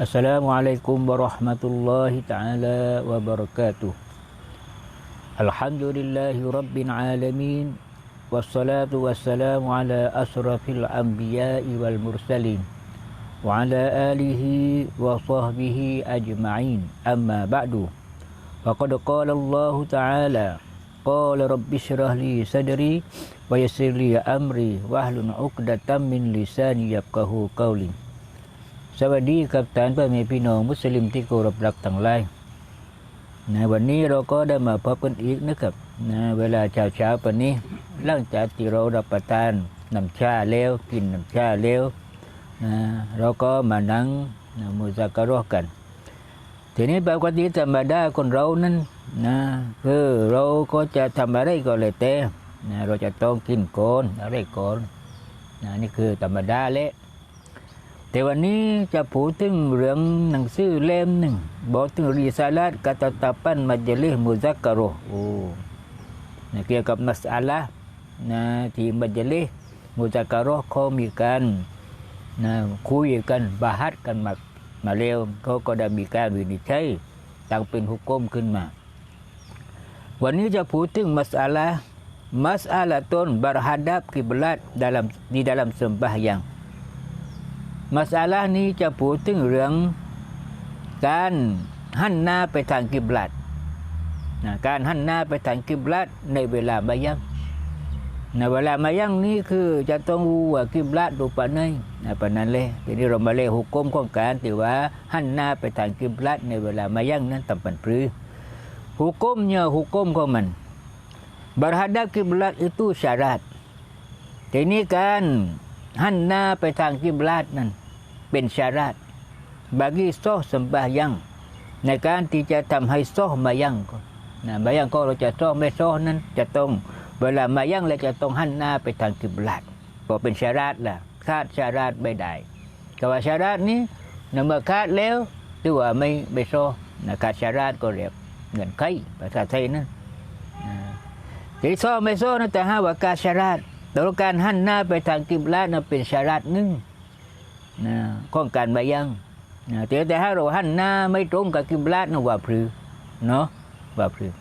Assalamualaikum warahmatullahi taala wabarakatuh. Alhamdulillahi rabbil alamin. Wassalatu wassalamu ala asrafil anbiya'i wal mursalin. Wa ala alihi wa sahbihi ajma'in. Amma ba'du. Faqad qala Allah ta'ala qala rabbi shrah li sadri wa yassir li amri wa ahlun min lisani yafqahu qawli. สวัสดีครับท่านพ่อแม่พี่น้องมุสลิมที่เคารพรักทั้งหลายในวันนี้เราก็ได้มาพบกันอีกนะครับนะเวลาเช้าเช้าปนนี้หลังจากที่เรารับประทานน้ำชาแล้วกินน้ำชาแล้วนะเราก็มานั่งนะมุสากะรอกัน ทีนี้ปกติธรรมดาคนเรานั้นนะคือเราก็จะทำอะไรก็เลยแต่นะเราจะต้องกินก่อนอะไรก่อนนะนี่คือธรรมดาแหละ แต่วันนี้จะพูดถึงเรื่องหนังสือเล่มหนึ่งบอกถึงริซาลัดกตตาปันมัจลิมุซักกะโรโอ้นะเกี่ยวกับมัสอาละนะที่มัจลิมุซักกะโรเขามีการนะคุยกันบาฮัดกันมามาเร็วเขาก็ได้มีการวินิจฉัยตั้งเป็นหุกกลมขึ้นมา วันนี้จะพูดถึงมัสอาละมัสอาละต้นบารหัดับกิบลัด dalam di dalam sembahyang มาสาลานี้จะพูดถึงเรื่องการหันหน้าไปทางกิบลัดนะการหันหน้าไปทางกิบลัดในเวลามายังในเวลามายังนี้คือจะต้องรู้ว่ากิบลัดรูปไหนนะปานนั้นเลยทีนี้เรามาเลยหุกกลมของการที่ว่าหันหน้าไปทางกิบลัดในเวลามายังนั้นตำปันปรือหุกกลมเนี่ยหุกกลมของมัน berhadap kiblat itu syarat ทีนี้การหันหน้าไปทางกิบลัดนั้น เป็นชารัตบากีโซสมบายังในการที่จะทำให้โซมายังก็นะมายังก็เราจะโซไม่โซนั้นจะต้องเวลามายังเราจะต้องหันหน้าไปทางกิบลัดพอเป็นชารัตล่ะคาดชารัตไม่ได้แต่ว่าชารัตนี้นเมื่อคาดแล้วถือว่าไม่ไม่โซนะคาดชารัตก็เรียกเงินไขภาษาไทยนั้นที่โซไม่โซนั้นแต่ห้าว่าคาดชารัตแต่การหันหน้าไปทางกิบลัดนั้นเป็นชารัตหนึ่ง นะของการมายังนะแต่แต่ถ้าเราหันหน้าไม่ตรงกับกิบลัดนะว่าพือเนาะว่าพือ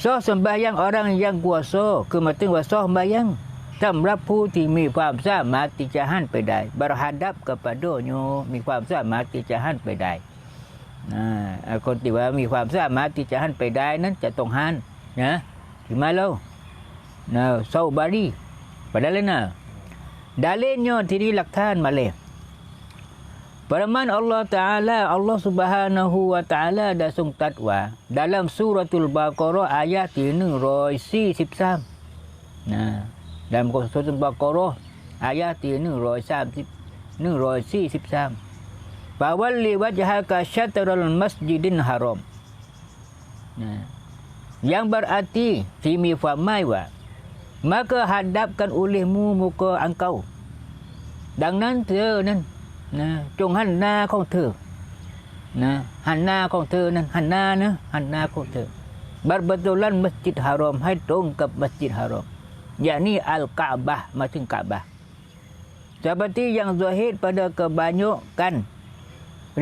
โซ sembahyang orang yang kuasa คือหมายถึงว่าโซ sembahyang สำหรับผู้ที่มีความสามารถที่จะหันไปได้ berhadap kepadanya มีความสามารถที่จะหันไปได้นะคนที่ว่ามีความสามารถที่จะหันไปได้นั้นจะต้องหันนะถึงมาแล้วนะเซาบารี padahal na Dalilnya tidak lakthan malih. Firman Allah Ta'ala, Allah Subhanahu Wa Ta'ala dah sung tatwa dalam suratul Baqarah ayat ini roisi sipsam. Nah, dalam suratul Baqarah ayat ini roisam sip, roisi sipsam. Bawalli wajhaka syatrul masjidin haram. Nah, yang berarti, Fimi famai wa, maka hadapkan olehmu muka engkau ดังนั้นเธอนั้นนะจงหันหน้าของเธอนะหันหน้าของเธอนั้นหันหน้านะหันหน้าของเธอ berbetulan masjid haram ให้ตรงกับมัสยิดฮารอม yakni al-Ka'bah มาถึงกะบะ seperti yang zahid pada kebanyakan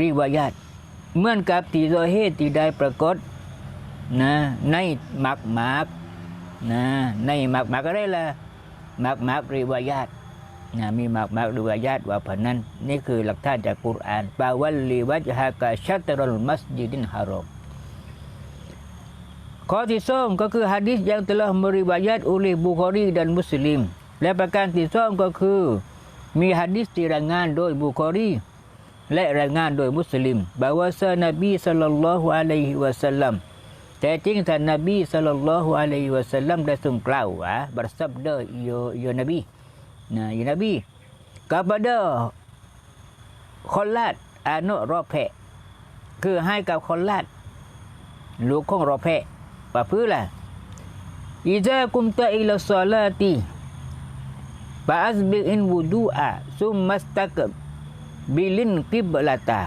riwayat เหมือนกับที่ซอฮีดที่ได้ปรากฏนะในมักมัก นะในมักมักอะไรล่ะมักมักริวายาตนะมีมักมักริวายาตว่าผันนั้น นี่คือหลักฐานจากกุรอานปาวัลลีวัจฮากาชัตรลมัสยิดินฮารอมข้อที่สองก็คือฮะดิษ yang telah meriwayat oleh Bukhari dan Muslim และประการที่สองก็คือ มีฮะดิษที่รายงานโดยบุคอรี และรายงานโดยมุสลิมบาวซานบีสัลลัลลอฮุอะลัยฮิวะสัลลัม แต่จริงท่านนบีสัลลัลลอฮุอะลัยฮิวะสัลลัมได้ทรงกล่าวว่า bersabda ya ya nabi nah ya nabi kepada Khalad anak Rafi คือให้กับคอลาดลูกของรอแพะว่าเพื่อล่ะอิจากุมตะอิลซาลาติฟาอัสบิอิน wu ดูอะซุมมัสตักบิลินกิบลาตา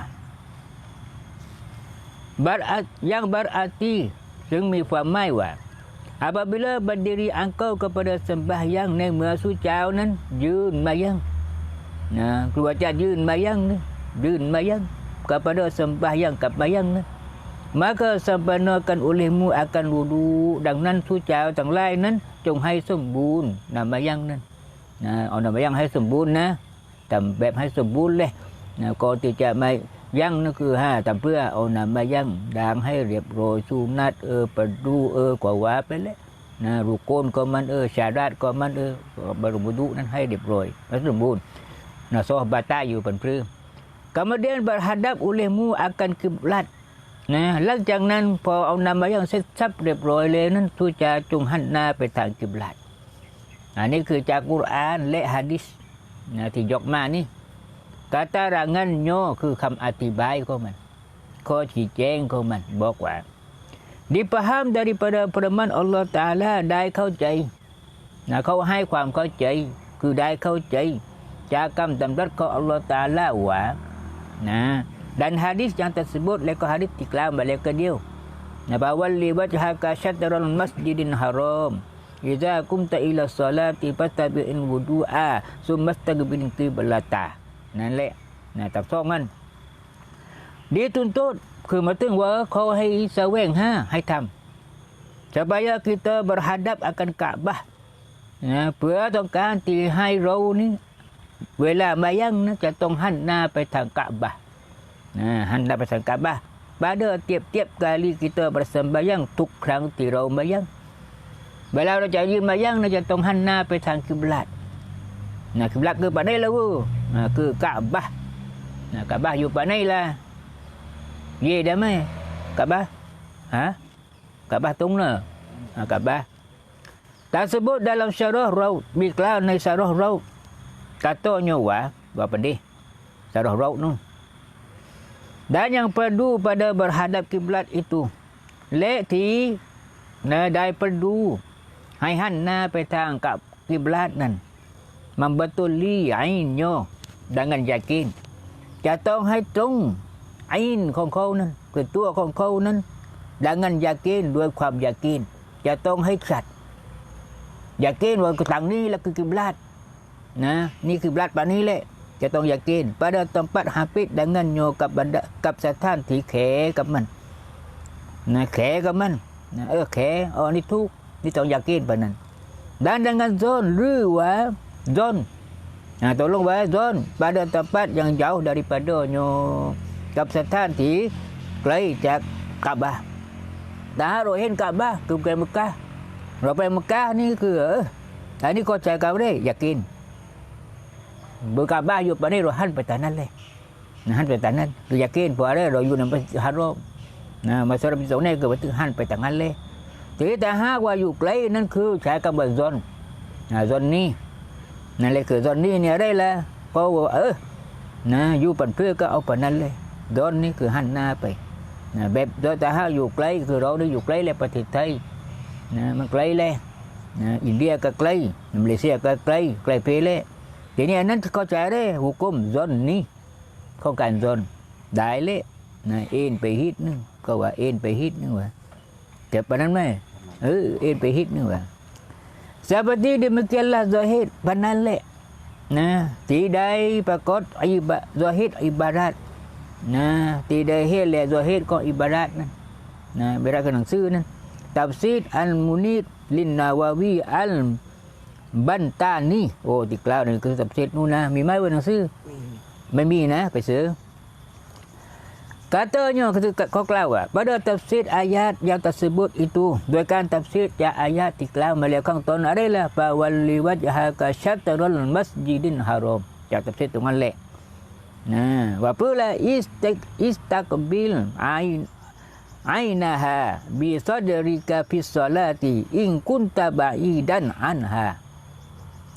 Berat, yang berarti ซึ่งึงมีความหมายว่า apabila berdiri engkau kepada sembahyang ในเมื่อสู้เจ้านั้นยืนมายังนะครูอาจารย์ยืนมายังนะยืนมายัง kepada sembahyang kebayang maka sempurnakan olehmu akan wudu ดังนั้นทุเจ้าทั้งหลายนั้น จงให้สมบูรณ์นำมายังนั้นนะเอานำมายังให้สมบูรณ์นะทำแบบให้สมบูรณ์เลยนะก่อนที่จะมา ยั่งนั่นคือห้าทำเพื่อเอานำมายั่งด่างให้เรียบร้อยสุนัตเออประดูเออกว่าว่าไปเลยนะรูโกนก็มันเออชาดาดก็มันเออบรมบุดุนั้นให้เรียบร้อยให้สมบูรณ์นะซอบาตาอยู่เป็นพรื้ Kemudian berhadap olehmu akan kiblat. Nah, หลังจากนั้นพอเอานำมายังเสร็จสับเรียบร้อยเลยนั้นทูจะจงหันหน้าไปทางกิบลัดอันนี้คือจากกุรอานและฮะดิษนะที่ยกมานี่ keterangan nyo คือคำอธิบายของมันข้อชี้แจงของมันบอกว่า dipaham daripada firman Allah Taala ได้เข้าใจนะเขาให้ความเข้าใจ คือได้เข้าใจ จากคำดำรัสของ Allah Taala ว่า Nah, dan hadis yang tersebut leka hadis tiklam balik ke dia. Nah, bahawa liwat haka syatral masjidin haram. Iza kumta ila salati fatabi'in wudu'a summa staghbirin qiblata. นั่นแหละนะตับซ้อมมันดีตุนโตดคือมาถึงว่าเขาให้แสวงหาให้ทำ supaya kita berhadap akan Kaabah นะเพื่อต้องการที่ให้เรานี่เวลามายังนะจะต้องหันหน้าไปทางกะบะนะหันหน้าไปทางกะบะ pada tiap-tiap kali kita bersembahyang ทุกครั้งที่เรามายังเวลาเราจะยืนมายังเราจะต้องหันหน้าไปทางกิบลัดนะกิบลัดคือปานนี้ละวูนะคือกะบะนะกะบะอยู่านนี้ละเย่ได้ไหมกะบะฮะกะบะตรงเนอะกะบะ tersebut dalam syarah raud biklau ใน syarah raud katanya wah berapa dia syarah raud tu dan yang perlu pada berhadap kiblat itu และที่นะได้ perlu ให้หันหน้าไปทางกับกิบลัดนั้น membetuli ainnya dengan yakin จะต้องให้ตรงไอ้นของเขานั้นคือตัวของเขานั้น dengan yakin ด้วยความยากินจะต้องให้ชัด yakin ว่าทางนี้แหละคือกิบลัดนะนี่คือบลัดปานี้แหละ จะต้องอยากกิน pada tempat hafid dengannya กับบรรดากับสถานที่แขกับมันนะแขกับมันนะเออแขอ๋อนี่ทุกนี่ต้องอยากกินปานั้น dan dengan zon หรือว่า zon nah tolong wa zon pada tempat yang jauh daripada nyo กับสถานที่ไกลจากกะบะถ้าเราเห็นกะบะคือไปมักกะเราไปมักกะนี่คือเอออันนี้ก็ใจกันได้อยากกิน berkabah you pada rohan petanan le. Nah han petanan. Tu yakin pu ada ro you nampak haram. Nah masa ram sau ne ke betul han petanan le. Jadi tak ha wa you klai nan ku saya ka ba zon. Nah zon ni. Nah le ke zon ni ni ada lah. Kau eh. Nah you pan phe ka au panan le. Zon ni คือหันหน้าไปนะแบบโดยแต่ถ้าอยู่ใกล้คือเราได้อยู่ใกล้เลยประเทศไทยนะมันไกลเลยนะอินเดียก็ไกลมาเลเซียก็ไกลไกลเพเลยทีนี้อันนั้นเข้าใจได้หุกมซอนนี้เข้ากันซอนได้เลยนะเอ็นไปฮิตนึงก็ว่าเอ็นไปฮิตนึงว่าเก็บไปนั้นไหมเออเอ็นไปฮิตนึงว่า seperti demikianlah zahid panan le nah tidak pakot ibadat zahid ibadat nah tidak hil le zahid ko ibadat nah nah berak ke หนังสือนั่น tafsir al-munid lin nawawi al บันต้านี่โอ้ติกล่าวนี่คือสับเซตนู่นนะ มีไหมบนหนังสือไม่มีนะ ไปซื้อ Katanya kau kelawa pada tafsir ayat yang tersebut itu Dua kan tafsir ya ayat tiklau melihatkan tahun adalah Fawalli wajhaka syatrul masjidin haram Ya tafsir tu ngalek Nah, wapula istak istakbil ain ainaha bi sadrika fi salati in kunta ba'idan anha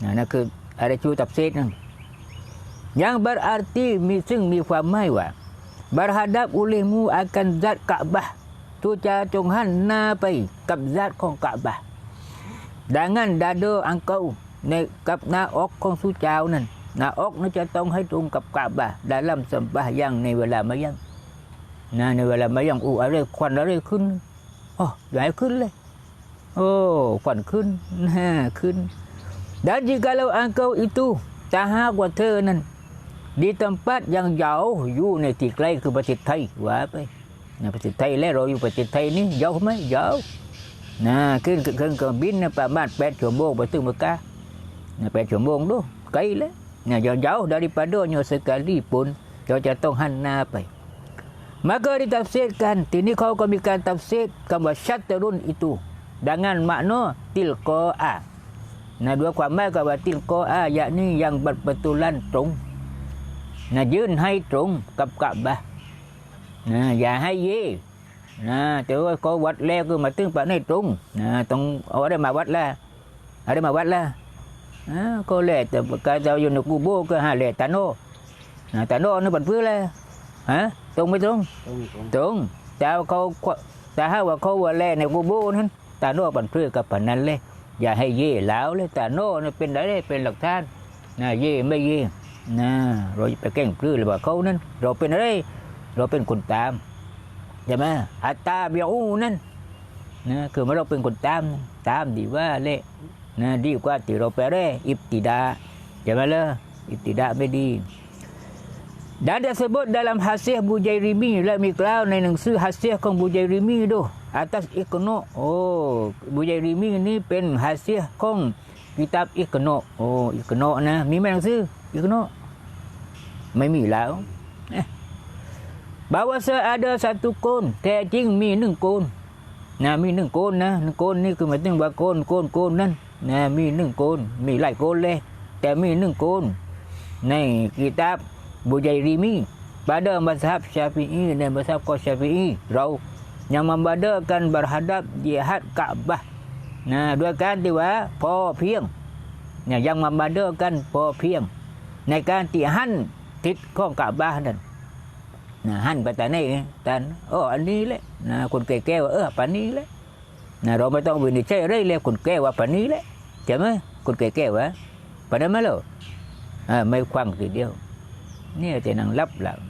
Nah, นั่นคืออะไรชูตับเซตนั่น yang berarti มีซึ่งมีความหมายว่า Berhadap olehmu akan zat Kaabah tu จะจงหันหน้าไปกับ zat ของ Kaabah dengan dada engkau ในกับหน้าอกของสุเจ้านั่นหน้าอกนั้นจะต้องให้ตรงกับ Kaabah dalam sembahyang ในเวลามายังนะในเวลามายังอู้อะไรควันอะไรขึ้นอ๋อใหญ่ขึ้นเลยโอ้ควันขึ้นนะขึ้น Dan jikalau engkau itu tahap water nan di tempat yang jauh you ni tiklai ke Pasir Thai Wah apa Nah, Pasir Thai le rồi Pasir Thai ni jauh mai jauh Nah, ขึ้นขึ้นขึ้นเครื่องบินนะประมาณ8ชั่วโมงไปถึงเมกา nah 8ชั่วโมง tu kai le nah jauh jauh daripadanya sekali pun kau jatuh hanna apa maka ditafsirkan ini kau kau mikan tafsir kama syatrun itu dengan makna tilqa'a nah dua ความหมายก็ว่า tilqa'a yakni yang berbetulan ตรง นะยืนให้ตรงกับกะบะนะอย่าให้เย่นะแต่ว่าก็วัดแล้วก็มาตึงปะให้ตรงนะต้องเอาอะไรมาวัดละอะไรมาวัดละอ่าก็แล้วแต่การจะอยู่ในกูโบก็หาแล้วตาโนนะตาโนนี่ปันเพื่ออะไรฮะตรงไม่ตรงตรงตรงตรงแต่ว่าเขาแต่ถ้าว่าเขาว่าแล่ในกูโบนั้นตาโนปันเพื่อกับปนนั้นเลยอย่าให้เย่แล้วเลยตาโนนี่เป็นอะไรเป็นหลักฐานนะเย่ไม่เย่ นะเราไปแกล้งพลื้อหรือว่าเขานั้น เราเป็นอะไร เราเป็นคนตามใช่ไหมอัตตาเบียอูนั่นนะคือเมื่อเราเป็นคนตามตามดีว่าเละนะดีกว่าที่เราไปเร่อิบติดาใช่ไหมล่ะอิบติดาไม่ดี dan disebut dalam hasih Bujairimi lah miklau ในหนังสือ hasih ของ Bujairimi ดู atas Iqnu oh Bujairimi ni เป็น hasih ของ kitab Iqnu oh Iqnu นะมีไหมหนังสือ Iqnu ไม่มีแล้ว bahwasa ada satu โกนแท้จริงมีหนึ่งโกนนะมีหนึ่งโกนนะหนึ่งโกนนี่คือหมายถึงว่าโกนโกนโกนนั่นนะมีหนึ่งโกนมีหลายโกนเลย แต่มีหนึ่งโกนในกีตาบบุญยรีมี pada mazhab syafi'i dan mazhab kau syafi'i rau yang membedakan berhadap jihad Ka'bah นะด้วยการที่ว่าพอเพียงเนี่ยยังมาบาเดอร์กันพอเพียง ในการตีหั่น ทิศข้องกาบานั่นนะหันไปแต่นี่แต่โอ้อันนี้แหละนะคนแก่ๆว่าเออปานนี้แหละนะเราไม่ต้องวินิจฉัยเรื่อยเลยคนแก่ว่าปานนี้แหละใช่ไหมคนแก่ๆว่าปานนั้นไหมล่ะอ่าไม่ควังทีเดียว Ni tenang lap lah.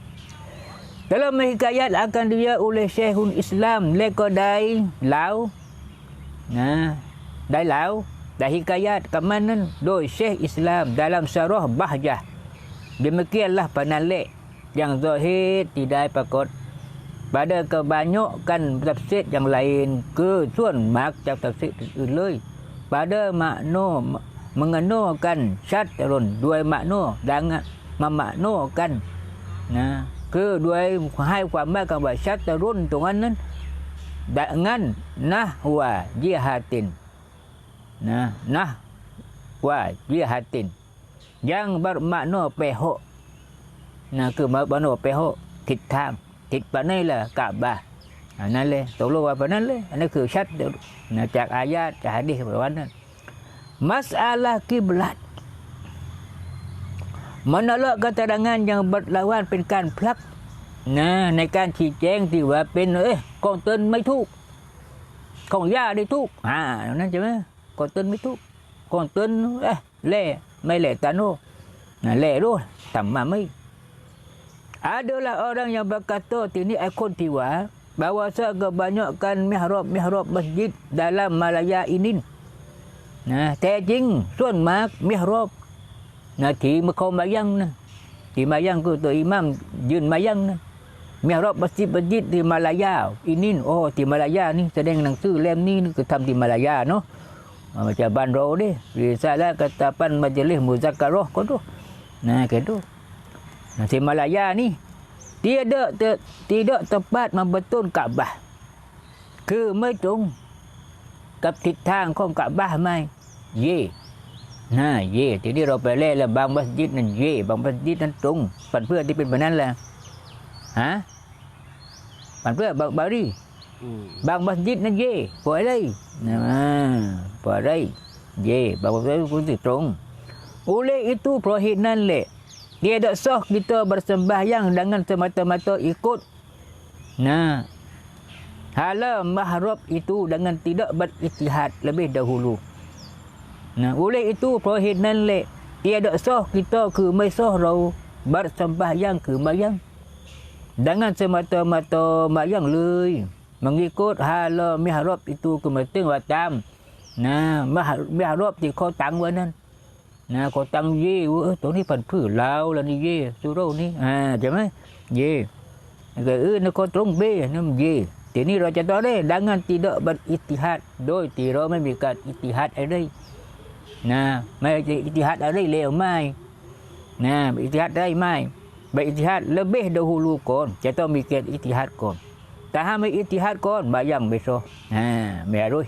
Dalam hikayat akan dia oleh Syekhul Islam leko dai lau. Nah, dai lau. Dah hikayat ke mana doi Syekh Islam dalam syarah Bahjah. Demikianlah penalik yang zahir tidak pakot pada kebanyakan tafsir yang lain ke suan mak tafsir อื่นเลย pada makna mengenakan syatrun dua makna dengan memaknakan นะคือด้วยให้ความหมายกับว่าชัตรุนตรงนั้นนั้น dengan nahwa jihatin นะ nahwa jihatin yang bermakna pehok นะคือ bermakna pehok ทิศทางทิศปะนี่แหละกะบะอันนั้นเลยตกลงว่าปะนั้นเลยอันนั้นคือชัดนะจากอายาจาก hadis แบบนั้น masalah kiblat menolak keterangan yang berlawan เป็นการพลักนะในการชี้แจงที่ว่าเป็นเอ๊ะกองเตินไม่ถูกของย่าได้ถูกอ่านั่นใช่ไหมกองเตินไม่ถูกกองเตินเอ๊ะเล่ ไม่เล่ตาโนนะเล่ด้วยทำมาไม่ adalah orang yang berkata ini ikon tiwa bahawa kebanyakan mihrab-mihrab masjid dalam Malaya ini นะแต่จริงส่วนมากมิฮรอบนะที่มาเขามายังนะที่มายัง macam bandro deh risalah katapan majelis muzakarah kau tu nah gitu nah di Malaya ni tidak te, tidak tepat membetul Kaabah คือไม่ตรงกับทิศทางของกะบะห์ไหมเย่นะเย่ทีนี้เราไปเล่นแล้วบางมัสยิดนั่นเย่บางมัสยิดนั้นตรงปันเพื่อที่เป็นแบบนั้นแหละฮะปันเพื่อบางบารีอืมบางมัสยิดนั้นเย่ปล่อยเลยนะ ปล่อยเลยเย่บางมัสยิดคุณตรง oleh itu perhinan le tiada sah kita bersembahyang dengan semata-mata ikut nah hala mahrab itu dengan tidak beristihad lebih dahulu. Nah, oleh itu perhinan le tiada sah kita ke mai sah rau bersembahyang ke mayang dengan semata-mata mayang lui mengikut hala mihrab itu ke meting watam. Nah, mah- mihrab di kau tang wa nan. นะก็ตั้งเย่ว่าเออตัวนี้พันธุ์พืชลาวแล้วนี่เย่สุโรนี่อ่าใช่ไหมเย่ก็เออนี่ก็ตรงเบ้นั่นเย่ทีนี้เราจะต่อได้ดังนั้น tidak berittihad โดยที่เราไม่มีการอิทติฮัดอะไรนะไม่จะอิทติฮัดอะไรเลวไม่นะอิทติฮัดได้ไม่ berittihad lebih dahulu ก่อนจะต้องมีเกณฑ์อิทติฮัดก่อนแต่ถ้าไม่อิทติฮัดก่อนบายังไม่โซอ่าไม่รู้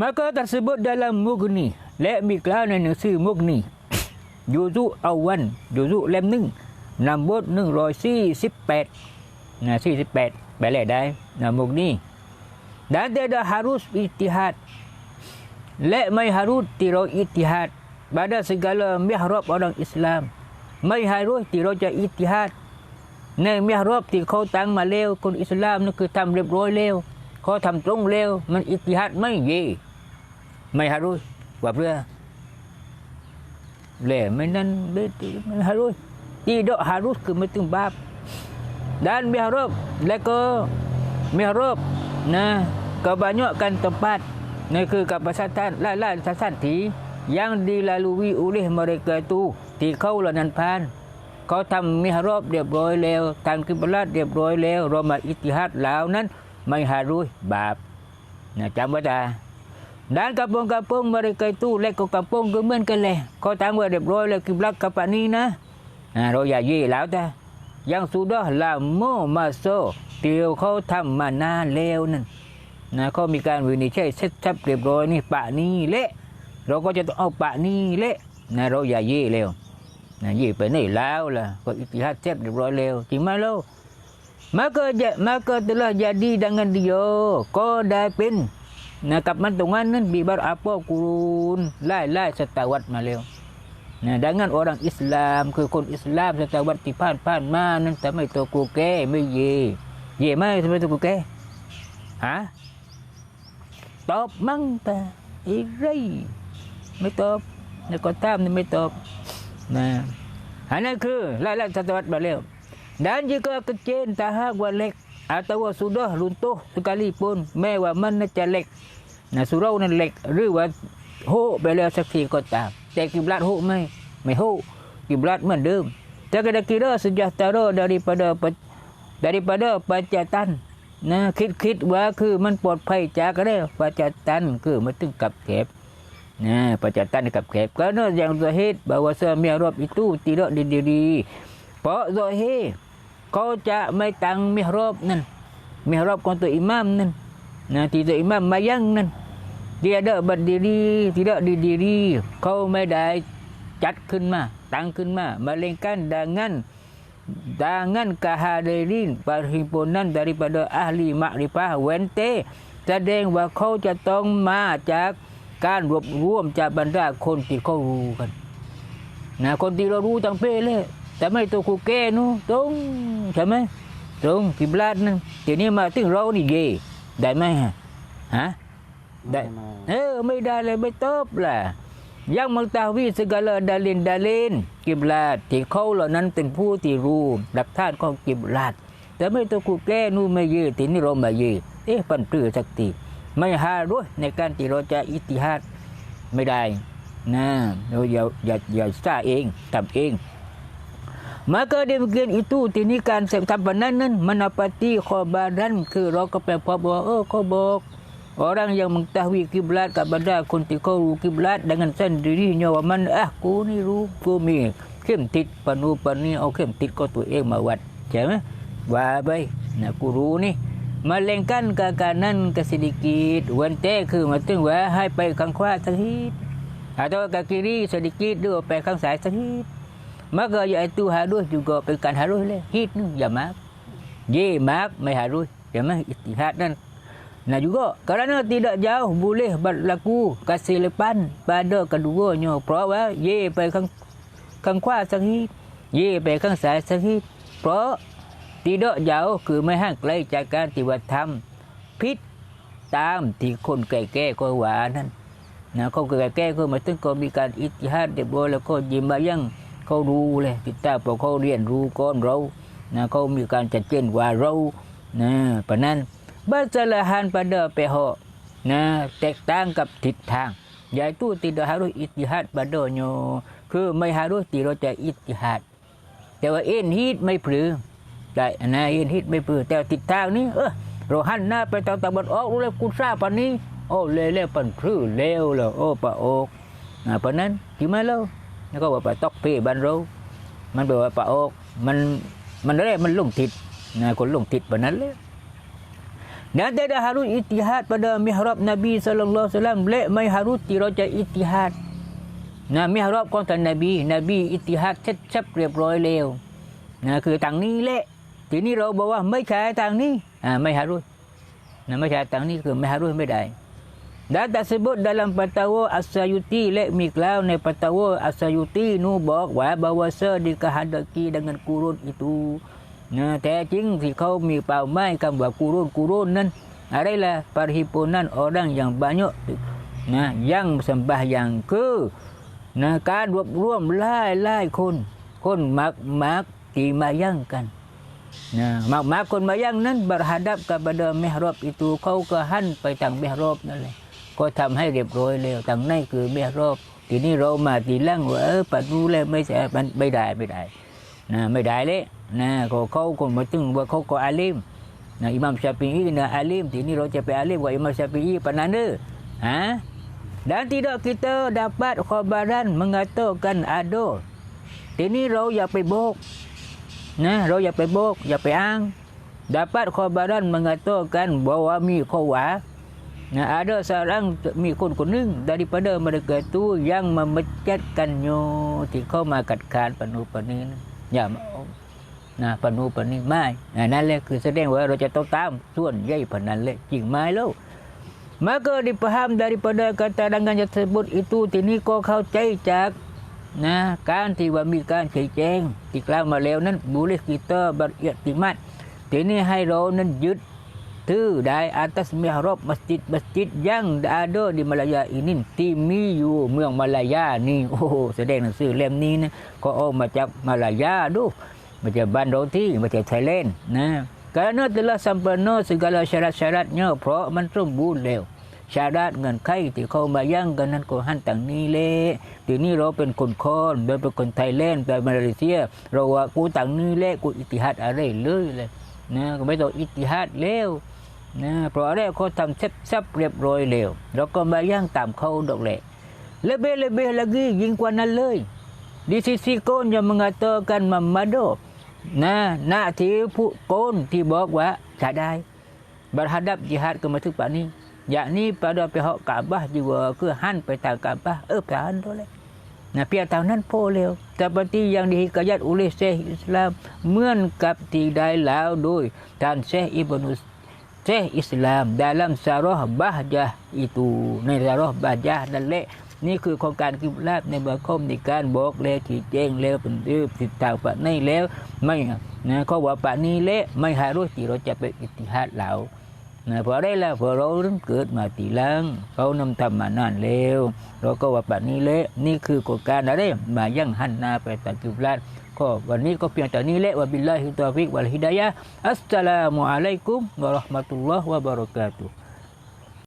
Maka tersebut dalam Mughni และมีกล่าวในหนังสือมุกนียูซุอาวันยูซุเล่มหนึ่งนำบทหนึ่งร้อยสี่สิบแปดนะสี่สิบแปดแปลได้นะมุกนี dan tidak harus ijtihad และไม่ฮารุสที่เราอิติฮัด pada segala mihrab orang Islam ไม่ฮารุสที่เราจะอิติฮัดในมิ hrab ที่เขาตั้งมาแล้วคนอิสลามนั่นคือทำเรียบร้อยแล้ว เขาทำตรงเร็ว มันอิทธิฮัดไม่ยีไม่ฮารุยว่าเพื่อเหล่ไม่นั่นไม่ฮารุยอีดอฮารุคือไม่ตึงบาปด้านมิฮารุบและก็มิฮารุบนะ kebanyakan tempat mereka kapasatan lalan sasanti yang dilalui oleh mereka ตูที่เข้าระนันพานเขาทำมิฮารอบเรียบร้อยแล้วทำคิบลัดเรียบร้อยแล้วเรามาอิทธิฮัดแล้วนั้น ไม่หารู้บาปนะจำไว้ได้ด้านกระโปรงกระโปรงมาริกาตู้เล็กกับกระโปรงก็เหมือนกันเลยก็ตั้งไว้เรียบร้อยเลยกิบลักกับปานี้นะเราอย่ายี่แล้วแต่ยังสุดอะลาโมมาโซเตียวเขาทำมานาเแล้วนั่นนะเขามีการวินิจฉัยเช็ตทับเรียบร้อยนี่ปะนี้เละ เราก็จะต้องเอาปะนี้เละนะเราอย่ายี่เร็วนะยี่ไปนี่แล้วล่ะก็อิทธิฮัตเซ็ตเรียบร้อยเร็วจริงไหมลูก maka ja- maka telah jadi dengan dia kau dah pin นะครับมันตรงนั้นนั้นบีบาร์อาปอกรุนไล่ไล่สตาวรรษมาแล้วนะดังนั้นอรังอิสลามคือคนอิสลามสตาวรรษที่ผ่านผ่านมานั้นแต่ไม่ตัวกูแก่ไม่เย่เย่ไหมทำไมตัวกูแก่ฮะตอบมั่งแต่อีกไรไม่ตอบแล้วก็ตามนี่ไม่ตอบนะอันนั้นคือไล่ไล่สตาวรรษมาแล้ว dan jika kecil tahap walek atau sudah runtuh sekalipun แม้ว่ามันจะเล็กนะสุเรานั้นเล็กหรือว่าโหไปแล้วสักทีก็ตาม แต่กิบลัดโหไม่ไม่โหกิบลัดเหมือนเดิมแต่ก็ได้ kira sejahtera daripada daripada ปัจจตันนะคิดคิดว่าคือมันปลอดภัยจากอะไรปัจจตันคือมันถึงกับแคบนะปัจจตันกับแคบ karena yang zahid bahawa mihrab itu tidak didiri เพราะ zahir ขาจะไม่ตั้งมิฮรอบนั่นมิฮรอบของตัวอิหมามนั่นนะที่ตัวอิหมามมายังนั่น tidak berdiri tidak didiri เขาไม่ได้จัดขึ้นมาตั้งขึ้นมา melainkan dengan dengan kehadirin perhimpunan daripada ahli makrifah เวนเตแสดงว่าเขาจะต้องมาจากการรวบรวมจากบรรดาคนที่เขารู้กันนะคนที่เรารู้จังเป้เลย แต่ไม่ตัวกูแก่นู้ตรงใช่ไหมตรงกิบลาดนั่นทีนี้มาถึงเรานี่เย่ได้ไหมฮะฮะได้เออไม่ได้เลยไม่ตบล่ะยังมังตาวีสกาลดาลินดาลินกิบลาดที่เขาเหล่านั้นเป็นผู้ที่รู้หลักฐานของกิบลาดแต่ไม่ตัวกูแก่นู้ไม่เย่ทีนี้เรามาเย่เอ๊ะปันปลื้อสักทีไม่หาด้วยในการที่เราจะอิติฮัดไม่ได้นะเราอย่าอย่าอย่าสร้างเองทำเอง maka demikian itu tinikan sempanan nan menapati khabaran ke เราก็ไปพบว่าเออเขาบอก orang yang mengetahui kiblat kepada คนที่เขารู้กิบลัด dengan sendirinya ว่ามันอะกูนี่รู้กูมีเข้มติดปนูปนีเอาเข้มติดก็ตัวเองมาวัดใช่ไหมว่าไปนะกูรู้นี่ melainkan ke kanan ke sedikit เวันเต้คือหมายถึงว่าให้ไปข้างขวาสักนิด atau ke kiri sedikit หรือว่าไปข้างซ้ายสักนิด maka iaitu harus juga bukan harus lah hit ni ya mak ye mak mai harus ya mak istihad dan nah juga kerana tidak jauh boleh berlaku kesilapan pada keduanya เพราะว่าเย่ไปข้างข้างขวาสักนิดเย่ไปข้างซ้ายสักนิดเพราะ tidak jauh คือไม่ห่างไกลจากการที่ว่าทำผิดตามที่คนแก่ๆก็ว่านั่นนะคนแก่ๆก็มาถึงก็มีการอิติฮัดเรียบร้อยแล้วก็ยิมมายัง เขารู้เลยติดตาพอเขาเรียนรู้ก้อนเรานะเขามีการจัดเจนกว่าเรานะปะนั้นบัสลาฮันปะเดอไปเหาะนะแตกต่างกับทิศทาง yaitu tidak harus ijtihad padanya คือไม่ harus ที่เราจะอิจฮัดแต่ว่าเอ็นฮิตไม่ปรือได้นะเอ็นฮิตไม่ปรือแต่ติดทางนี้เออเราหันหน้าไปทางตะวันออกรู้เลยกูทราบปันนี้โอ้เล่เล่ปันพรือเลวเลยโอ้ปะโอกนะปะนั้นที่มาแล้ว แล้วก็ว่าปตอกเป้บันเรามันแปลว่าปะโอกมันมันอะไรมันลุงทิศนะคนลุงทิศปะนั้นเลย dan tidak harus ijtihad pada mihrab Nabi sallallahu alaihi wasallam le mai harus tiraja itihad. นะมิฮรอบของท่านนบี นบี อิติฮัดเช็ดชับเรียบร้อยแล้วนะคือทางนี้แหละทีนี้เราบอกว่าไม่ใช่ทางนี้อ่าไม่ฮารุนะไม่ใช่ทางนี้คือไม่ฮารุไม่ได้ dan tersebut dalam fatwa As-Sayuti lek miklau ใน fatwa As-Sayuti nu บอกว่า bahawa dikehadaki dengan kurun itu นะแต่จริงที่เขามีเป้าหมายคำว่ากูรุนกูรุนนั้น adalah perhimpunan orang yang banyak นะ yang sembahyang ke นะการรวบรวมหลายหลายคนคนมักมักที่มายั่งกันนะมักมักคนมายั่งนั้น berhadap kepada mihrab itu เขาก็หั ก็ทำให้เรียบร้อยแล้วทางในคือมิฮรอบทีนี้เรามาทีหลังว่าเออปัดรู้แล้วไม่ใช่มันไม่ได้ไม่ได้นะไม่ได้เลยนะเขาเขาคนมาถึงว่าเขาก็อาลิมนะอิหมัมชาฟีอีนะอาลิมทีนี้เราจะไปอาลิมว่าอิหมัมชาฟีอีปนันเด้อฮะ dan tidak kita dapat khabaran mengatakan ada. Ini เราอย่าไปบอกนะเราอย่าไปบอกอย่าไปอ้าง dapat khabaran mengatakan bahwa mi khawa Nah, ada seorang mi kon คนหนึ่ง daripada mereka itu yang memecatkannya ที่เข้ามากัดคานปนุปนี้นะอย่ามานะปนุปนี้ไม่นั่นแหละคือแสดงว่าเราจะต้องตามส่วนใหญ่พนันแหละจริงไหมแล้ว Maka dipaham daripada keterangan tersebut itu tini kau เข้าใจจากนะการที่ว่ามีการชี้แจงที่กล่าวมาแล้วนั้นบุริกิเตอร์บัตรติมัดทีนี้ให้เรานั้นยึด ถือได้ atas mihrab masjid-masjid yang ada di Malaya ini ที่มีอยู่เมืองมาลายานี่โอ้แสดงหนังสือเล่มนี้นะก็เอามาจากมาลายาดูมาจากบ้านเราที่มาจากไทยแลนด์นะ Kerana telah sempurna segala syarat-syaratnya เพราะมันสมบูรณ์แล้วชาราตเงินไขที่เขามาย่างกันนั้นก็หันต่างนี้เละทีนี้เราเป็นคนคอนเราเป็นคนไทยแลนด์เป็นมาเลเซีย เราว่ากูต่างนี้เละกูอิติฮัดอะไรเลยเลยนะก็ไม่ต้องอิติฮัดแล้ว นะเพราะอะไรเขาทำเซ็บๆเรียบร้อยแล้วเราก็มาย่างตามเขาดอกแหละ lebih-lebih lagi ยิ่งกว่านั้นเลย di sisi kon yang mengatakan Mamado นะหน้าที่ผู้โกนที่บอกว่าจะได้ berhadap jihad ke masuk pak ni yakni pada pihak Kaabah juga ke han ไปทาง Kaabah เออไปหันตัวเลย Nah, pihak tahun นั้นโพเร็ว seperti yang dihikayat oleh Syekh Islam เหมือนกับที่ได้แล้วโดยท่าน Syekh Ibnu Syekh Islam dalam Sarah Bahjah itu ใน Sarah Bahjah นั่นแหละนี่คือโครงการกิบลาบในบาคมในการบอกแล้วที่แจ้งแล้วเป็นเรื่องติดตามปะในแล้วไม่นะเขาว่าปะนี้เละไม่หารู้ที่เราจะไปอิทธิฮัดเหล่านะเพราะได้แล้วพราะเราเกิดมาตีลังเขานำทำมานานแล้วเราก็ว่าปะนี้เละนี่คือโครงการอะไรมายั่งหันหน้าไปตางกิบลาบ ก็วันนี้ก็เพียงแต่นี้แหละวะบิลลาฮิตอฟิกวัลฮิดายะอัสสลามุอะลัยกุมวะเราะห์มะตุลลอฮ์วะบะเราะกาตุฮ์